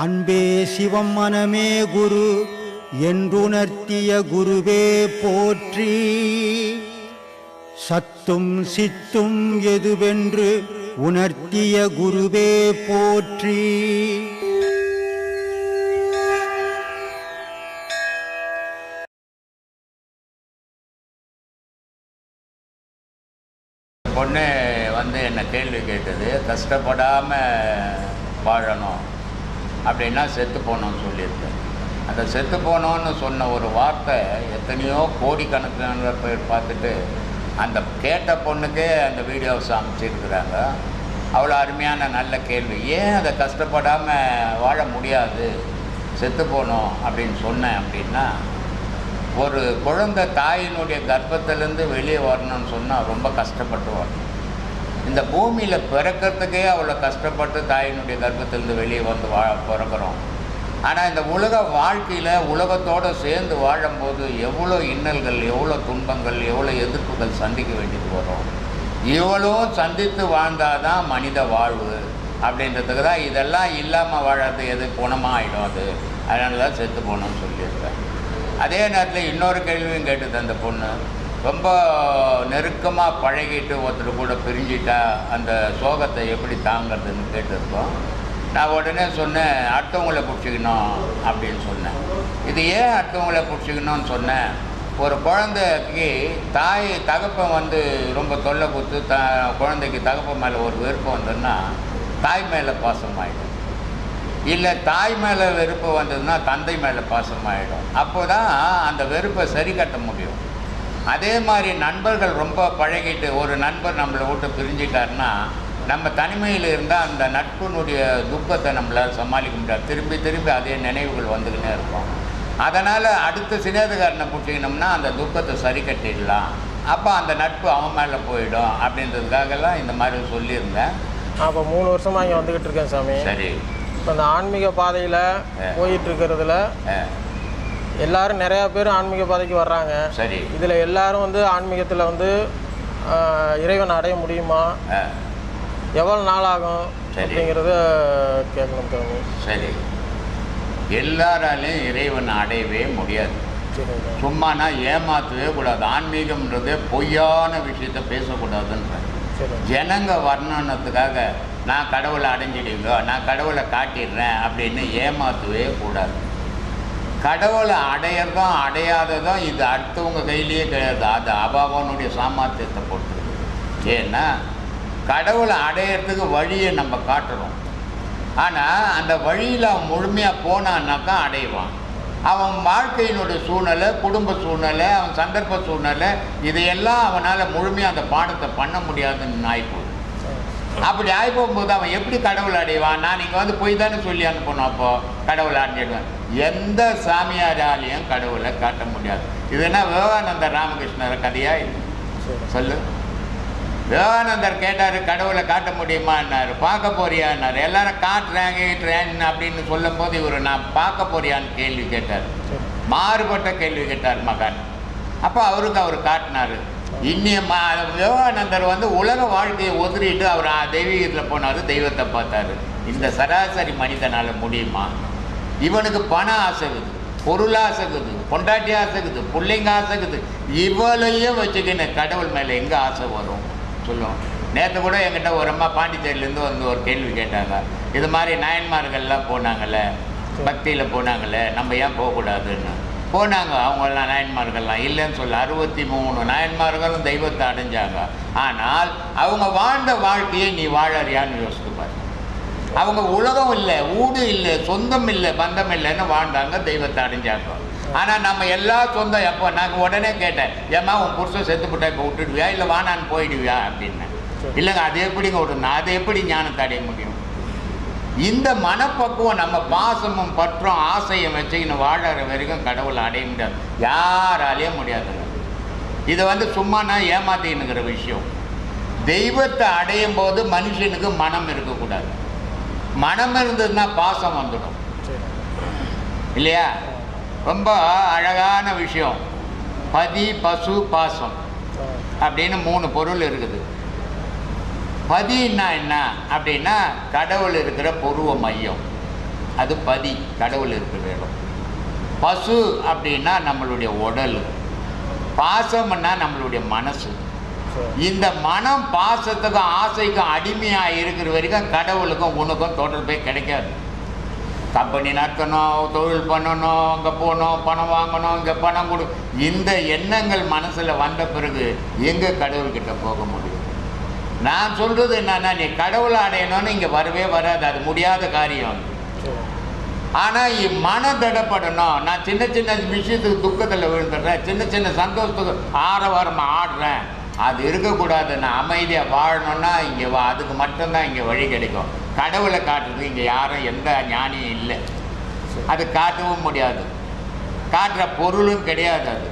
அன்பே சிவம் மனமே குரு என்றுணர்த்திய குருவே போற்றி. சத்தும் சித்தும் எதுவென்று உணர்த்திய குருவே போற்றி. பொண்ணு வந்து என்னை கேள்வி கேட்டது? கஷ்டப்படாமல் வாழணும். அப்படின்னா செத்து போனோம்னு சொல்லியிருக்கேன் அந்த செத்து போனோன்னு சொன்ன ஒரு வார்த்தை எத்தனையோ கோடிக்கணக்கான பேர் பார்த்துட்டு அந்த கேட்ட பொண்ணுக்கே அந்த வீடியோஸ் அமைச்சிருக்கிறாங்க அவ்வளோ அருமையான நல்ல கேள்வி. ஏன் அதை கஷ்டப்படாமல் வாழ முடியாது? செத்து போனோம் அப்படின்னு சொன்னேன் அப்படின்னா ஒரு குழந்தை தாயினுடைய கர்ப்பத்திலேருந்து வெளியே வரணும்னு சொன்னால் ரொம்ப கஷ்டப்பட்டு வரணும் இந்த பூமியில் பிறக்கிறதுக்கே அவ்வளோ கஷ்டப்பட்டு தாயினுடைய கர்ப்பத்திலிருந்து வெளியே வந்து வா பிறக்கிறோம். ஆனால் இந்த உலக வாழ்க்கையில் உலகத்தோடு சேர்ந்து வாழும்போது எவ்வளோ இன்னல்கள் எவ்வளோ துன்பங்கள் எவ்வளோ எதிர்ப்புகள் சந்திக்க வேண்டியது வரும். இவ்வளோ சந்தித்து வாழ்ந்தால் தான் மனித வாழ்வு அப்படின்றதுக்கு தான் இதெல்லாம் இல்லாமல் வாழறது எது குணமாக ஆகிடும் அது. அதனால தான் செத்து போகணும்னு சொல்லியிருக்கேன். அதே நேரத்தில் இன்னொரு கேள்வியும் கேட்டுது அந்த பொண்ணு. ரொம்ப நெருக்கமாக பழகிட்டு ஒருத்தர் கூட பிரிஞ்சிட்டா அந்த சோகத்தை எப்படி தாங்கிறதுன்னு கேட்டிருக்கோம். நான் உடனே சொன்னேன் அடுத்தவங்களை பிடிச்சிக்கணும் அப்படின்னு சொன்னேன். இது ஏன் அடுத்தவங்களை பிடிச்சிக்கணும்னு சொன்னேன்? ஒரு குழந்தைக்கு தாய் தகப்பன் வந்து ரொம்ப தொல்லை கொடுத்து த குழந்தைக்கு தகப்பன் மேலே ஒரு விருப்பம் வந்ததுன்னா தாய் மேலே பாசமாயிடும். இல்லை தாய் மேலே வெறுப்பு வந்ததுன்னா தந்தை மேலே பாசமாயிடும். அப்போ தான் அந்த வெறுப்பை சரி கட்ட முடியும். அதே மாதிரி நண்பர்கள் ரொம்ப பழகிட்டு ஒரு நண்பர் நம்மளை விட்டு பிரிஞ்சிட்டாருன்னா நம்ம தனிமையில் இருந்தால் அந்த நட்பினுடைய துக்கத்தை நம்மளால் சமாளிக்க முடியாது. திரும்பி திரும்பி அதே நினைவுகள் வந்துக்கினே இருக்கும். அதனால் அடுத்த சினேதுகாரனை பிடிச்சிக்கணும்னா அந்த துக்கத்தை சரி கட்டிடலாம். அப்போ அந்த நட்பு அவன் மேலே போயிடும் அப்படின்றதுக்காகலாம் இந்த மாதிரி சொல்லியிருந்தேன். இப்போ மூணு வருஷமாக இங்கே வந்துக்கிட்டு இருக்கேன் சாமி. சரி. இப்போ இந்த ஆன்மீக பாதையில் போயிட்டு இருக்கிறதுல எல்லாரும் நிறையா பேர் ஆன்மீக பாதைக்கு வர்றாங்க. சரி. இதில் எல்லாரும் வந்து ஆன்மீகத்தில் வந்து இறைவன் அடைய முடியுமா? எவ்வளோ நாள் ஆகும். அப்படிங்கிறத கேட்கணும் சாமி சரி. எல்லாராலையும் இறைவனை அடையவே முடியாது. சரிங்க சும்மானா ஏமாற்றவே கூடாது. ஆன்மீகம்ன்றதே பொய்யான விஷயத்த பேசக்கூடாதுன்ற ஜனங்க வர்ணனத்துக்காக நான் கடவுளை அடைஞ்சிடுங்க நான் கடவுளை காட்டிடுறேன் அப்படின்னு ஏமாற்றவே கூடாது. கடவுளை அடையிறதும் அடையாததும் இது அடுத்தவங்க கையிலேயே கிடையாது. அது அபாவனுடைய சாமர்த்தியத்தை பொறுத்தது. ஏன்னா கடவுளை அடையிறதுக்கு வழியை நம்ம காட்டுறோம். ஆனால் அந்த வழியில் அவன் முழுமையாக போனான்னாக்கா அடைவான். அவன் வாழ்க்கையினுடைய சூழ்நிலை குடும்ப சூழ்நிலை அவன் சந்தர்ப்ப சூழ்நிலை இதையெல்லாம் அவனால் முழுமையாக அந்த பாடத்தை பண்ண முடியாதுன்னு ஆயிப்போகுது அப்படி ஆகி போகும்போது அவன் எப்படி கடவுள் அடைவான்? நான் இங்கே வந்து போய் தானே சொல்லி அனுப்பணும் அப்போ. கடவுளை அடைஞ்சிடுவேன் எந்த சாமியாராலையும் கடவுளை காட்ட முடியாது. இது என்ன விவேகானந்தர் ராமகிருஷ்ணர் கதையா இது? சொல்லு. விவேகானந்தர் கேட்டார் கடவுளை காட்ட முடியுமான்னாரு. பார்க்க போறியான்னாரு. எல்லாரும் காட்டுறேன் கீட்டுறேன் அப்படின்னு சொல்லும்போது இவர் நான் பார்க்க போறியான்னு கேள்வி கேட்டார். மாறுபட்ட கேள்வி கேட்டார் மகான். அப்போ அவருக்கு அவர் காட்டினார். இன்னிய மா விவேகானந்தர் வந்து உலக வாழ்க்கையை ஒதுறிட்டு அவர் தெய்வீகத்தில் போனார் தெய்வத்தை பார்த்தாரு. இந்த சராசரி மனிதனால் முடியுமா? இவனுக்கு பணம் ஆசைக்குது பொருள் ஆசைக்குது பொண்டாட்டி ஆசைக்குது பிள்ளைங்க ஆசைக்குது இவளையும் வச்சுக்கின்னு கடவுள் மேலே எங்கே ஆசை வரும்? சொல்லுவோம். நேற்று கூட என்கிட்ட ஒரு அம்மா பாண்டிச்சேரியிலேருந்து வந்து ஒரு கேள்வி கேட்டாங்க. இது மாதிரி நாயன்மார்கள்லாம் போனாங்கல்ல பக்தியில் போனாங்கல்ல நம்ம ஏன் போகக்கூடாதுன்னு? போனாங்க. அவங்கெல்லாம் நாயன்மார்கள்லாம். இல்லைன்னு சொல்ல அறுபத்தி மூணு நாயன்மார்களும் தெய்வத்தை அடைஞ்சாங்க. ஆனால் அவங்க வாழ்ந்த வாழ்க்கையை நீ வாழறியான்னு யோசித்து பாரு. அவங்க உலகம் இல்லை ஊடு இல்லை சொந்தம் இல்லை பந்தம் இல்லைன்னு வாழ்ந்தாங்க தெய்வத்தை அடைஞ்சாங்க. ஆனால் நம்ம எல்லா சொந்தம் எப்போ? நாங்கள் உடனே கேட்டேன் ஏம்மா உன் புருஷன் செத்து போட்டா இப்போ விட்டுடுவியா? இல்லை வானான்னு போயிடுவியா? அப்படின்னு. இல்லைங்க அது எப்படிங்க விடணும்? அது எப்படி ஞானத்தை அடைய முடியும்? இந்த மனப்பக்குவம் நம்ம பாசமும் பற்றும் ஆசையும் வச்சுக்கின்னு வாழற வரைக்கும் கடவுளை அடைய முடியாது. யாராலையும் முடியாதுங்க இதை வந்து சும்மா நான் ஏமாத்தின்னுங்கிற விஷயம். தெய்வத்தை அடையும் போது மனுஷனுக்கு மனம் இருக்கக்கூடாது. மனம் இருந்ததுன்னா பாசம் வந்துடும். இல்லையா? ரொம்ப அழகான விஷயம். பதி பசு பாசம். அப்படின்னு மூணு பொருள் இருக்குது. பதின்னா என்ன அப்படின்னா கடவுள் இருக்கிற பொருவ மையம். அது பதி கடவுள் இருக்கிற இடம். பசு அப்படின்னா நம்மளுடைய உடல். பாசம்னா நம்மளுடைய மனசு. இந்த மனம் பாசத்துக்கும் ஆசைக்கும் அடிமையாக இருக்கிற வரைக்கும் கடவுளுக்கும் உனக்கும் தொடர்பே கிடைக்காது. கம்பெனி நடத்தணும் தொழில் பண்ணணும் அங்கே போகணும் பணம் வாங்கணும் இங்கே பணம் கொடு. இந்த எண்ணங்கள் மனசில் வந்த பிறகு எங்கே கடவுள்கிட்ட போக முடியும்? நான் சொல்கிறது என்னன்னா நீ கடவுளை அடையணும்னு இங்கே வரவே வராது. அது முடியாத காரியம் ஆனால் மன தடப்படணும். நான் சின்ன சின்ன விஷயத்துக்கு துக்கத்தில் விழுந்துடுறேன். சின்ன சின்ன சந்தோஷத்துக்கு ஆரவாரமாக ஆடுறேன். அது இருக்கக்கூடாது. நான் அமைதியாக வாழணும்னா இங்கே வா. அதுக்கு மட்டும்தான் இங்கே வழி கிடைக்கும். கடவுளை காட்டுறது இங்கே யாரும் எந்த ஞானியும் இல்லை. அது காட்டவும் முடியாது. காட்டுற பொருளும் கிடையாது அது.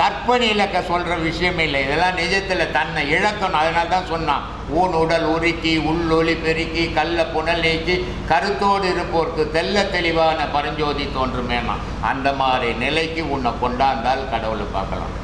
கற்பனையில் க சொல்கிற விஷயமே இல்லை. இதெல்லாம் நிஜத்தில் தன்னை இழக்கணும். அதனால தான் சொன்னான் ஊன் உடல் உருக்கி உள்ளொளி பெருக்கி கல்ல புனல் நீக்கி கருத்தோடு இருப்போருக்கு தெல்ல தெளிவான பரஞ்சோதி தோன்றுமேனா அந்த மாதிரி நிலைக்கு உன்னை கொண்டாந்தால் கடவுளை பார்க்கலாம்.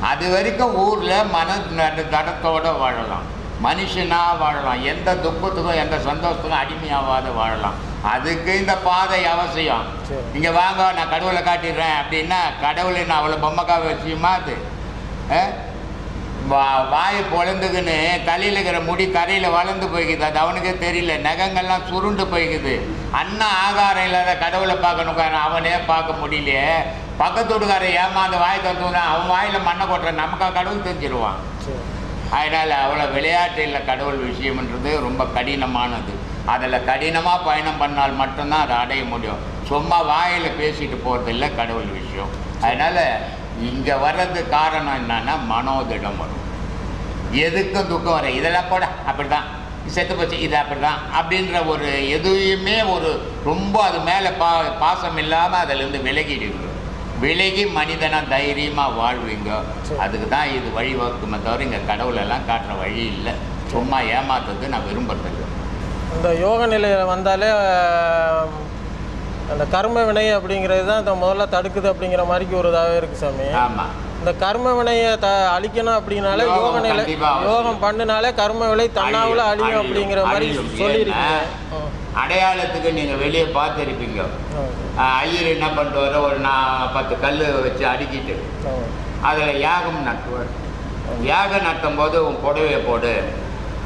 அது வரைக்கும் ஊரில் மன தடத்தோடு தடத்தோட வாழலாம். மனுஷனாக வாழலாம். எந்த துக்கத்துக்கும் எந்த சந்தோஷத்துக்கும் அடிமையாகாத வாழலாம். அதுக்கு இந்த பாதை அவசியம். இங்கே வாங்க நான் கடவுளை காட்டிடுறேன். அப்படின்னா கடவுளை நான் அவ்வளோ பொம்மைக்காக வச்சுமா அது? வா வாயை பொழந்துக்குன்னு தலையில் இருக்கிற முடி கரையில் வளர்ந்து போய்க்குது. அது அவனுக்கே தெரியல. நகங்கள்லாம் சுருண்டு போய்க்குது. அண்ணன் ஆகாரம் இல்லாத கடவுளை பார்க்கணும் அவனே பார்க்க முடியலையே. பக்கத்து வீட்டுக்காரன் ஏமாந்து வாய் தந்துனா அவன் வாயில் மண்ணை கொட்டுற நமக்கா கடவுள் தெரிஞ்சிருவான். சரி. அதனால் அவ்வளோ விளையாட்டு இல்லை கடவுள் விஷயம்ன்றது ரொம்ப கடினமானது. அதில் கடினமாக பயணம் பண்ணால் மட்டும்தான் அதை அடைய முடியும். சும்மா வாயில் பேசிட்டு போகிறது இல்லை கடவுள் விஷயம். அதனால் இங்கே வர்றது காரணம் என்னன்னா மனோதிடம் வரும். எதுக்கும் துக்கம் வர இதெல்லாம் கூட அப்படி தான் செத்து போச்சு இது அப்படி தான் அப்படின்ற ஒரு எதுவுமே ஒரு ரொம்ப அது மேலே பா பாசம் இல்லாமல் அதிலேருந்து விலகிடுங்க. விலகி மனிதனை தைரியமாக வாழ்வீங்க. அதுக்கு தான் இது வழிவகுக்குமே தவிர இங்கே கடவுளெல்லாம் காட்டுற வழி இல்லை. சும்மா ஏமாத்துறது நான் விரும்புறதில்லை. இந்த யோக நிலையில் வந்தாலே அந்த கர்ம வினை அப்படிங்கிறது தான் இந்த முதல்ல தடுக்குது அப்படிங்கிற மாதிரிக்கு ஒரு இதாகவே இருக்குது சாமி. ஆமாம் இந்த கர்ம வினையை த அழிக்கணும் அப்படின்னாலே யோக நிலை. யோகம் பண்ணினாலே கர்ம விலை தன்னாவில் அழியும், அப்படிங்கிற மாதிரி. சொல்லியிருக்கீங்க அடையாளத்துக்கு நீங்கள் வெளியே பார்த்துருப்பீங்க. ஐயர் என்ன பண்ணுவார் ஒரு நான் பத்து கல் வச்சு அடுக்கிட்டு அதில் யாகம் நட்டுவார். யாகம் நட்டும் போது உன் புடவையை போடு.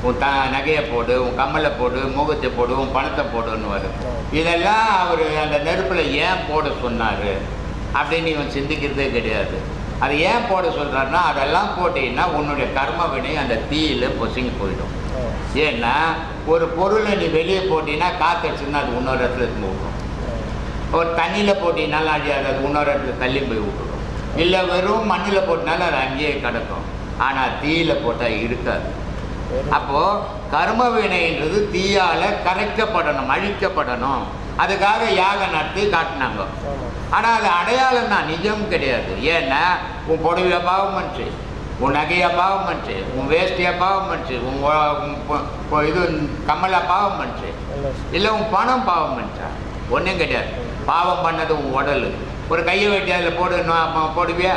உன் த நகையை போடு உன் கம்மலை போடு முகத்தை போடு உன் பணத்தை போடுன்னுவார். இதெல்லாம் அவர் அந்த நெருப்பில் ஏன் போட சொன்னார்? அப்படின்னு இவன் சிந்திக்கிறதே கிடையாது. அது ஏன் போட சொல்கிறாருன்னா அதெல்லாம் போட்டீங்கன்னா உன்னுடைய கர்ம வினை அந்த தீயில் பொசுங்கி போயிடும். ஏன்னா ஒரு பொருளை நீ வெளியே போட்டீங்கன்னா காத்தடிச்சுன்னா அது இன்னொரு இடத்துல இருந்து விட்ரும் ஒரு தண்ணியில் போட்டினாலும் அழியாது அது இன்னொரு இடத்துல தள்ளி போய் விட்டுடும் இல்லை வெறும் மண்ணில் போட்டினாலும் அது அங்கேயே கிடக்கும். ஆனால் தீயில் போட்டால் இருக்காது. அப்போது கர்ம வினைன்றது தீயால் கரைக்கப்படணும் அழிக்கப்படணும். அதுக்காக யாக நடத்தி காட்டினாங்க. ஆனால் அது அடையாளம் தான். நிஜம் கிடையாது. ஏன்னா உன் புடவைய பாவம் பண்ணுச்சு உன் நகையை பாவம் பண்ணுச்சு உன் வேஷ்டியை பாவம் பண்ணுச்சு உன் உன் இது கம்மலை பாவம் பண்ணுச்சு இல்லை உன் பணம் பாவம் பண்ணிச்சா ஒன்றும் கிடையாது. பாவம் பண்ணது உன் உடல். ஒரு கையை வெட்டி அதில் போடு போடுவியா?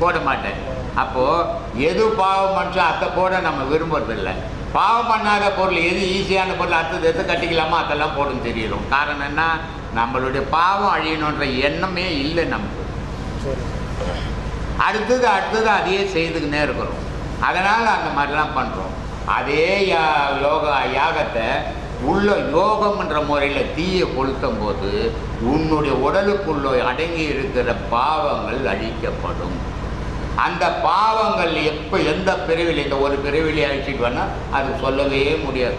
போட மாட்டேன் அப்போது எது பாவம் பண்ணுச்சோ அதை போட நம்ம விரும்புறதில்லை. பாவம் பண்ணாத பொருள் எது ஈஸியான பொருள் அடுத்தது எது கட்டிக்கலாமோ அதெல்லாம் போடும் தெரியும். காரணம் என்ன? நம்மளுடைய பாவம் அழியணுன்ற எண்ணமே இல்லை நமக்கு. அடுத்தது அடுத்தது அதையே செய்துக்கினே இருக்கிறோம். அதனால் அந்த மாதிரிலாம் பண்ணுறோம் அதே யா யோகா யாகத்தை உள்ள யோகம்ன்ற முறையில் தீயை கொளுத்தும் போது உன்னுடைய உடலுக்குள்ள அடங்கி இருக்கிற பாவங்கள் அழிக்கப்படும். அந்த பாவங்கள் எப்போ எந்த பிரிவில் இந்த ஒரு பிரிவிலே அழிச்சிட்டு அது சொல்லவே முடியாது.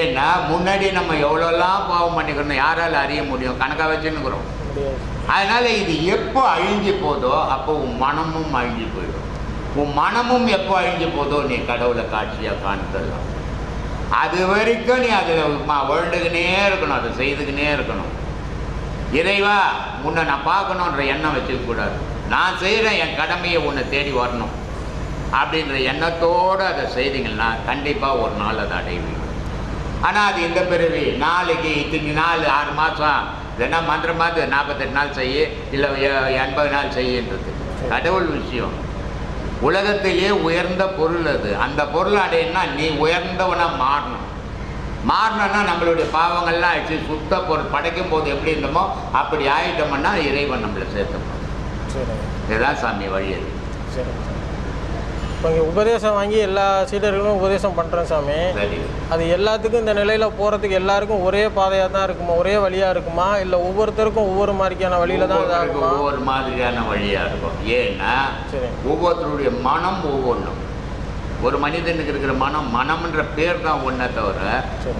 ஏன்னா முன்னாடி நம்ம எவ்வளோலாம் பாவம் பண்ணிக்கிறோம் யாரால் அறிய முடியும்? கணக்காக வச்சுன்னுக்குறோம். அதனால் இது எப்போ அழிஞ்சு போதோ அப்போ உன் மனமும் அழிஞ்சு போயிடும். உன் மனமும் எப்போ அழிஞ்சு போதோ நீ கடவுளை காட்சியாக காண்பிடலாம் அது வரைக்கும் நீ அதில் வேண்டுகினே இருக்கணும் அதை செய்துக்கினே இருக்கணும். இறைவா உன்னை நான் பார்க்கணுன்ற எண்ணம் வச்சுக்கக்கூடாது. நான் செய்கிற என் கடமையை உன்னை தேடி வரணும். அப்படின்ற எண்ணத்தோடு அதை செய்தீங்கன்னா கண்டிப்பாக ஒரு நாள் அதை அடைவீங்க. ஆனால் அது இந்த பிறவி? நாளைக்கு இத்தனை நாள் ஆறு மாதம் இல்லைன்னா மந்திரமாவது நாற்பத்தெட்டு நாள் செய்ய இல்லை எ- எண்பது நாள் செய்யன்றது. கடவுள் விஷயம். உலகத்திலேயே உயர்ந்த பொருள் அது. அந்த பொருள் அடையினா நீ உயர்ந்தவனாக மாறணும். மாறினோன்னா நம்மளுடைய பாவங்கள்லாம் ஆயிடுச்சு சுத்த பொருள் படைக்கும் போது எப்படி இருந்தோமோ அப்படி ஆயிட்டோம்னா இறைவன் நம்மளை சேர்த்துப்போம் இதுதான் சாமி வழி. அது இப்போ இங்கே உபதேசம் வாங்கி எல்லா சீடர்களும் உபதேசம் பண்ணுறேன் சாமி. அது எல்லாத்துக்கும் இந்த நிலையில் போகிறதுக்கு எல்லாருக்கும் ஒரே பாதையாக தான் இருக்குமா? ஒரே வழியாக இருக்குமா? இல்லை ஒவ்வொருத்தருக்கும் ஒவ்வொரு மாதிரியான வழியில் தான் ஒவ்வொருத்தருக்கும் இதாகுமா? ஒவ்வொரு மாதிரியான வழியா இருக்கும். ஏன்னா ஒவ்வொருத்தருடைய மனம் ஒவ்வொன்றும். ஒரு மனிதனுக்கு இருக்கிற மனம் மனம்ன்ற பேர் தான் ஒன்றே தவிர.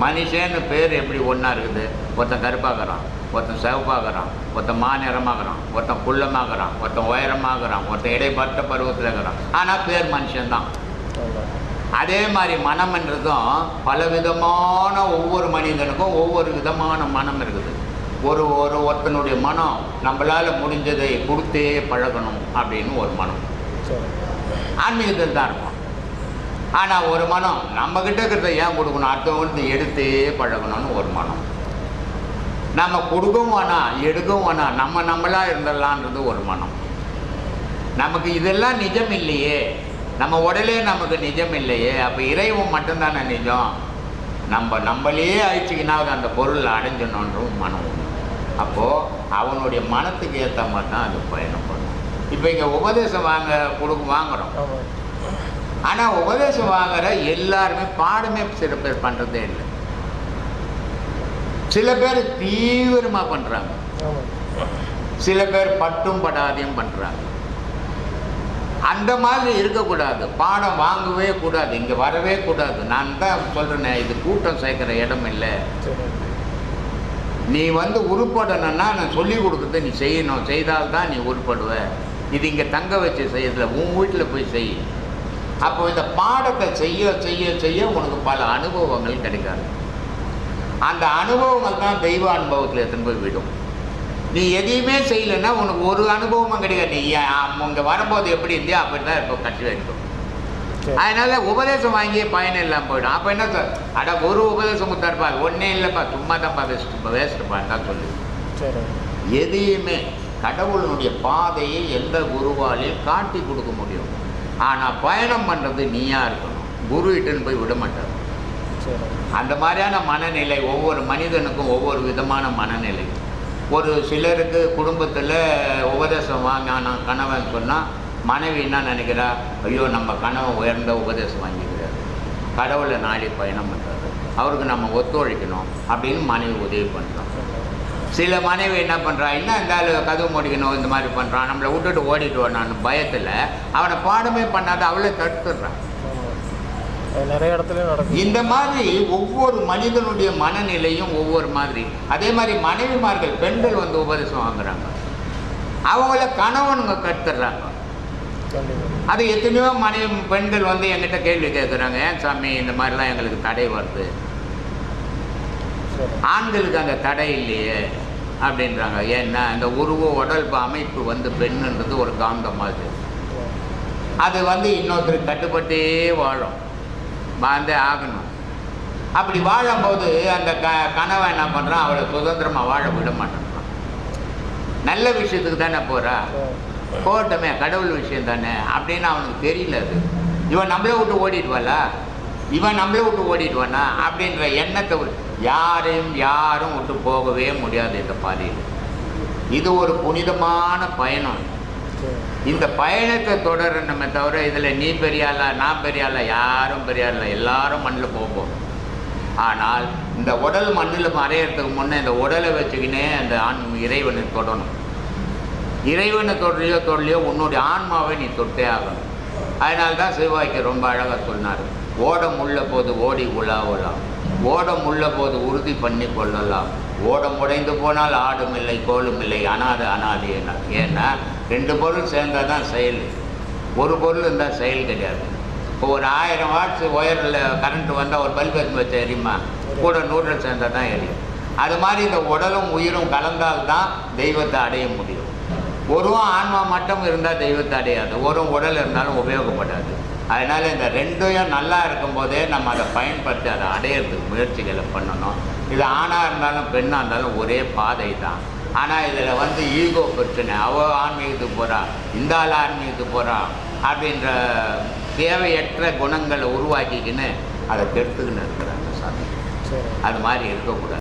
மனுஷன்னு பேர் எப்படி ஒன்றா இருக்குது? ஒருத்தன் கருப்பாகிறான் ஒருத்தன் சிவப்பாகிறான் ஒருத்தன் மாநிறமாகறான் ஒருத்தன் குள்ளமாகறான் ஒருத்தன் உயரமாகறான் ஒருத்தன் இடைப்பட்ட பருவத்தில் இருக்கிறான். ஆனால் பேர் மனுஷன்தான். அதே மாதிரி மனம்ன்றதும் பலவிதமான ஒவ்வொரு மனிதனுக்கும் ஒவ்வொரு விதமான மனம் இருக்குது. ஒரு ஒரு ஒருத்தனுடைய மனம் நம்மளால் முடிஞ்சதை கொடுத்தே பழகணும் அப்படின்னு ஒரு மனம். ஆன்மீகத்தில் தான் இருக்கும். ஆனால் ஒரு மனம் நம்மக்கிட்ட இருக்கிறத ஏன் கொடுக்கணும்? அடுத்தவங்களுக்கு எடுத்தே பழகணும்னு ஒரு மனம். நம்ம கொடுக்கவும் வேணாம் எடுக்கவும் வேணாம் நம்ம நம்மளா இருந்துடலான்றது ஒரு மனம். நமக்கு இதெல்லாம் நிஜம் இல்லையே. நம்ம உடலே நமக்கு நிஜம் இல்லையே. அப்போ இறைவன் மட்டும்தானே நிஜம்? நம்ம நம்மளே அழிச்சிக்கினாவது அந்த பொருள் அடைஞ்சணுன்றும் மனம் அப்போது அவனுடைய மனத்துக்கு ஏற்ற மாதிரி தான் அது பயணம் பண்ணும் இப்போ இங்கே உபதேசம் வாங்க கொடுக்க வாங்குறோம். ஆமாம் ஆனால் உபதேசம் வாங்குற எல்லாருமே பாடமே சில பேர் பண்ணுறதே இல்லை. சில பேர் தீவிரமாக பண்ணுறாங்க சில பேர் பட்டும் படாதையும் பண்ணுறாங்க அந்த மாதிரி இருக்கக்கூடாது. பாடம் வாங்கவே கூடாது. இங்கே வரவே கூடாது. நான் தான் சொல்கிறேனே இது கூட்டம் சேர்க்குற இடம் இல்லை. நீ வந்து உருப்படணும்னா நான் சொல்லி கொடுக்குறது நீ செய்யணும். செய்தால்தான் நீ உருப்படுவ. இது இங்கே தங்க வச்சு செய்யறதுல உன் வீட்டில் போய் செய். அப்போ இந்த பாடத்தை செய்ய செய்ய செய்ய உனக்கு பல அனுபவங்கள் கிடைக்காது. அந்த அனுபவங்கள் தான் தெய்வ அனுபவத்தில் எடுத்துன்னு போய் விடும் நீ எதையுமே செய்யலைன்னா உனக்கு ஒரு அனுபவமும் கிடையாது. நீ இங்கே வரும்போது எப்படி இருந்தியோ அப்படி தான் இப்போ கட்சி சரி. அதனால உபதேசம் வாங்கியே பயன் இல்லாமல் போயிடும். அப்போ என்ன சார் அட ஒரு உபதேசம் கொடுத்தாருப்பா ஒன்றே இல்லைப்பா சும்மா தான்ப்பா வேஸ்ட்டு வேஸ்ட்டுப்பா தான் சொல்லு. எதையுமே கடவுளினுடைய பாதையை எந்த குருவாலையும் காட்டி கொடுக்க முடியும். ஆனால் பயணம் பண்ணுறது நீயா இருக்கணும். குரு இட்டுன்னு போய் விட மாட்டார். சரி. அந்த மாதிரியான மனநிலை ஒவ்வொரு மனிதனுக்கும் ஒவ்வொரு விதமான மனநிலை. ஒரு சிலருக்கு குடும்பத்தில் உபதேசம் வாங்கினா கணவன் சொன்னால் மனைவி என்ன நினைக்கிறா? ஐயோ நம்ம கணவன் உயர்ந்த உபதேசம் வாங்கிக்கிறாரு. கடவுளை நாடி பயணம் பண்ணுறாரு அவருக்கு நம்ம ஒத்துழைக்கணும் அப்படின்னு மனைவி உதவி பண்ணுறான் சில மனைவி என்ன பண்ணுறா என்ன இருந்தாலும் கதவு முடிக்கணும் இந்த மாதிரி பண்ணுறான் நம்மளை விட்டுட்டு ஓடிட்டு வரணும் பயத்தில் அவனை பாடமே பண்ணாத அவளை தடுத்துடுறான் நிறைய இடத்துலையும் நடக்கும் இந்த மாதிரி ஒவ்வொரு மனிதனுடைய மனநிலையும் ஒவ்வொரு மாதிரி. அதே மாதிரி மனைவிமார்கள் பெண்கள் வந்து உபதேசம் வாங்குறாங்க. அவங்கள கணவனுங்க கண்டிப்பாக அது எத்தனையோ மனைவி பெண்கள் வந்து என்கிட்ட கேள்வி கேட்குறாங்க ஏன் சாமி இந்த மாதிரிலாம் எங்களுக்கு தடை வருது. ஆண்களுக்கு அந்த தடை இல்லையே அப்படின்றாங்க. ஏன்னா இந்த உருவ உடல் அமைப்பு வந்து பெண்ணுன்றது ஒரு காந்தம் மாதிரி அது வந்து இன்னொருத்தருக்கு கட்டுப்பட்டே வாழும். வாழ்ந்தே ஆகணும். அப்படி வாழும்போது அந்த க கனவை என்ன பண்ணுறான் அவளை சுதந்திரமாக வாழ விட மாட்டேன்றான் நல்ல விஷயத்துக்கு தானே போகிறா போட்டமே கடவுள் விஷயம் தானே? அப்படின்னு அவனுக்கு தெரியல அது. இவன் நம்மளை விட்டு ஓடிடுவாளா? இவன் நம்மளை விட்டு ஓடிடுவானா? அப்படின்ற எண்ணத்தை யாரையும் யாரும் விட்டு போகவே முடியாது இந்த பாதையில். இது ஒரு புனிதமான பயணம். இந்த பயணத்தை தொடரணுமே தவிர இதில் நீ பெரியாளா நான் பெரியாளா யாரும் பெரியாளா எல்லாரும் மண்ணில் போகும் ஆனால் இந்த உடல் மண்ணில் மறையறதுக்கு முன்னே இந்த உடலை வச்சுக்கினே அந்த ஆண் இறைவனை தொடணும். இறைவனை தொடலையோ தொடலையோ உன்னுடைய ஆன்மாவை நீ தொட்டே ஆகணும். அதனால தான் சிவாய்க்கு ரொம்ப அழகாக சொன்னார். ஓடம் உள்ள போது ஓடி உலாவலாம். ஓடம் உள்ள போது உறுதி பண்ணி கொள்ளலாம். ஓடம் உடைந்து போனால் ஆடும் இல்லை கோலும் இல்லை அனாது அனாது என்ன ஏன்னா ரெண்டு பொருள் சேர்ந்தால் தான் செயல். ஒரு பொருள் இருந்தால் செயல் கிடையாது. இப்போ ஒரு ஆயிரம் வாட்ஸ் ஒயரில் கரண்ட் வந்தால் ஒரு பல்ப் எடுத்து வச்சா எரியுமா? கூட நூற்றல் சேர்ந்தால் தான் எரியும். அது மாதிரி இந்த உடலும் உயிரும் கலந்தால்தான் தெய்வத்தை அடைய முடியும். ஒரு ஆன்மா மட்டும் இருந்தால் தெய்வத்தை அடையாது. ஒரு உடல் இருந்தாலும் உபயோகப்படாது. அதனால் இந்த ரெண்டையும் நல்லா இருக்கும்போதே நம்ம அதை பயன்படுத்தி அதை அடையிறதுக்கு முயற்சிகளை பண்ணணும். இது ஆணாக இருந்தாலும் பெண்ணாக இருந்தாலும் ஒரே பாதை தான். ஆனால் இதில் வந்து ஈகோ பிரச்சனை அவ ஆன்மீகத்துக்கு போகிறா இந்த ஆள் ஆன்மீகத்துக்கு போகிறா அப்படின்ற தேவையற்ற குணங்களை உருவாக்கிக்கின்னு அதை கெடுத்துக்கின்னு இருக்கிறாங்க சாமி. அது மாதிரி இருக்கக்கூடாது.